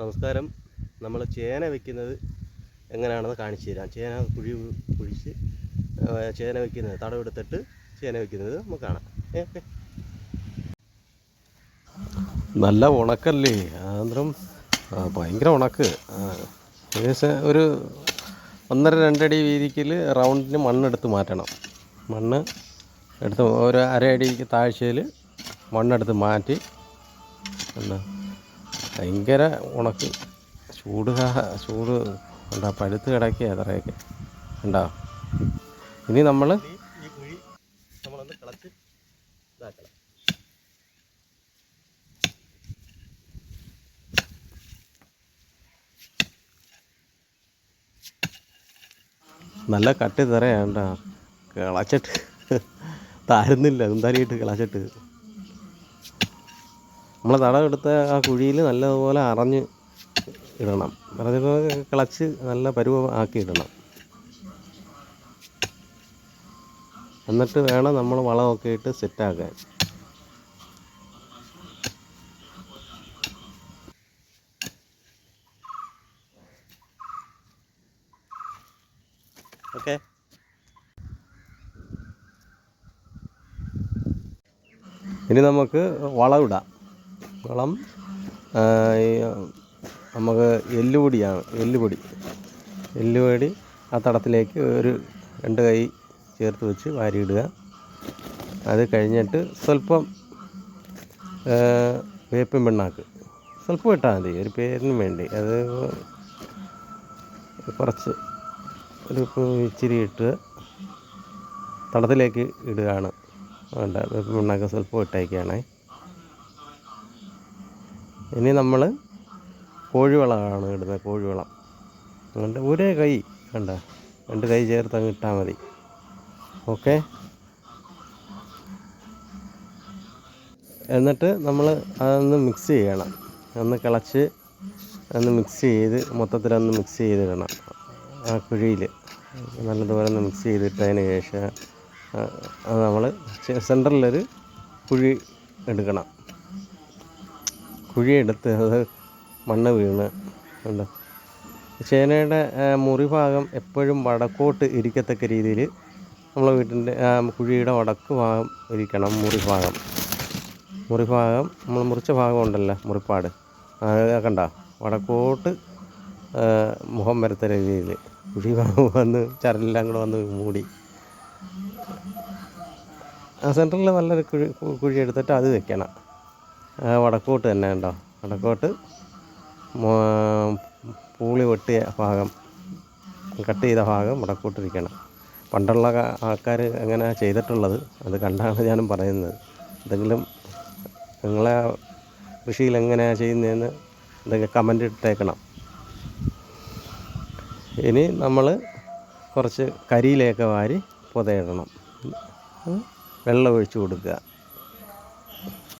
നമസ്കാരം. നമ്മൾ ചേന വെക്കുന്നത് എങ്ങനെയാണെന്ന് കാണിച്ചു തരാം. ചേന കുഴി കുഴിച്ച് ചേന വെക്കുന്നത് തടവെടുത്തിട്ട് ചേന വെക്കുന്നത് നമുക്ക് കാണാം. ഏ. നല്ല ഉണക്കല്ലേ? ആന്ധ്രം ഭയങ്കര ഉണക്ക്. ഏകദേശം ഒരു ഒന്നര രണ്ടടി വീതിക്കിൽ റൗണ്ടിന് മണ്ണെടുത്ത് മാറ്റണം. മണ്ണ് എടുത്ത് ഒരു അര താഴ്ചയിൽ മണ്ണെടുത്ത് മാറ്റി എന്താ ഭയങ്കര ഉണക്ക്. ചൂട് ചൂട് എന്താ പഴുത്ത് കിടക്കുക അത്രയൊക്കെ. ഉണ്ടാ ഇനി നമ്മൾ നല്ല കട്ടി തറയാണ്ട കിളച്ചിട്ട്. താരുന്നില്ല. എന്തായാലും കിളച്ചിട്ട്. നമ്മൾ തടമെടുത്ത ആ കുഴിയിൽ നല്ലതുപോലെ അറഞ്ഞ് ഇടണം. അറിഞ്ഞപ്പോൾ ക്ലച്ച് നല്ല പരുവം ആക്കി ഇടണം എന്നിട്ട് വേണം നമ്മൾ വളമൊക്കെ ഇട്ട് സെറ്റാക്കാൻ. ഓക്കെ. ഇനി നമുക്ക് വളമിടാം. വളം നമുക്ക് എല്ലുപൊടിയാണ് എല്ലുപൊടി. എല്ലുപൊടി ആ തടത്തിലേക്ക് ഒരു രണ്ട് കൈ ചേർത്ത് വെച്ച് വാരിയിടുക. അത് കഴിഞ്ഞിട്ട് സ്വല്പം ആ, വേപ്പിൻ പിണ്ണാക്ക്. സ്വല്പം ഇട്ടാൽ മതി ഒരു പേരിന് വേണ്ടി. അത് കുറച്ച് ഒരു ഇച്ചിരി ഇട്ട് തടത്തിലേക്ക് ഇടുകയാണ്. വേണ്ട വേപ്പിൻ പിണ്ണാക്ക് സ്വല്പം ഇട്ടേക്കാണേ. ഇനി നമ്മൾ കോഴിവളമാണ് ഇടുന്നത് കോഴിവളം. അങ്ങനെ ഒരേ കൈ കണ്ട? രണ്ട് കൈ ചേർത്ത് അങ്ങ് ഇട്ടാൽ മതി. ഓക്കെ? എന്നിട്ട് നമ്മൾ അതൊന്ന് മിക്സ് ചെയ്യണം. ഒന്ന് കിളച്ച് ഒന്ന് മിക്സ് ചെയ്ത് മൊത്തത്തിലൊന്ന് മിക്സ് ചെയ്തിടണം. ആ കുഴിയിൽ നല്ലതുപോലെ ഒന്ന് മിക്സ് ചെയ്തിട്ടതിന് ശേഷം അത് നമ്മൾ സെന്ററിലൊരു കുഴി എടുക്കണം. കുഴിയെടുത്ത് അത് മണ്ണ് വീണ്. ഉണ്ട് ചേനയുടെ മുറിഭാഗം മുറി ഭാഗം എപ്പോഴും വടക്കോട്ട് ഇരിക്കത്തക്ക രീതിയിൽ നമ്മളെ വീട്ടിന്റെ കുഴിയുടെ വടക്ക് ഭാഗം ഇരിക്കണം മുറി ഭാഗം മുറി ഭാഗം നമ്മൾ മുറിച്ച ഭാഗം ഉണ്ടല്ലോ മുറിപ്പാട്. കണ്ട? വടക്കോട്ട് മുഖം വരത്ത രീതിയിൽ കുഴി ഭാഗം വന്ന് ചരലെല്ലാം കൂടെ വന്ന് മൂടി. ആ സെന്ററിൽ നല്ലൊരു കുഴി കുഴി എടുത്തിട്ട് അത് വെക്കണം. വടക്കോട്ട് തന്നെ ഉണ്ടോ വടക്കോട്ട് പൂളി വെട്ടിയ ഭാഗം കട്ട് ചെയ്ത ഭാഗം വടക്കോട്ടിരിക്കണം. പണ്ടുള്ള ആൾക്കാർ അങ്ങനെ ചെയ്തിട്ടുള്ളത് അത് കണ്ടാണ് ഞാനും പറയുന്നത്. എന്തെങ്കിലും നിങ്ങളെ കൃഷിയിൽ എങ്ങനെയാണ് ചെയ്യുന്നതെന്ന് എന്തെങ്കിലും കമന്റ് ഇട്ടേക്കണം. ഇനി നമ്മൾ കുറച്ച് കരിയിലേക്ക് വാരി പുതയിടണം. വെള്ളം ഒഴിച്ച് കൊടുക്കുക.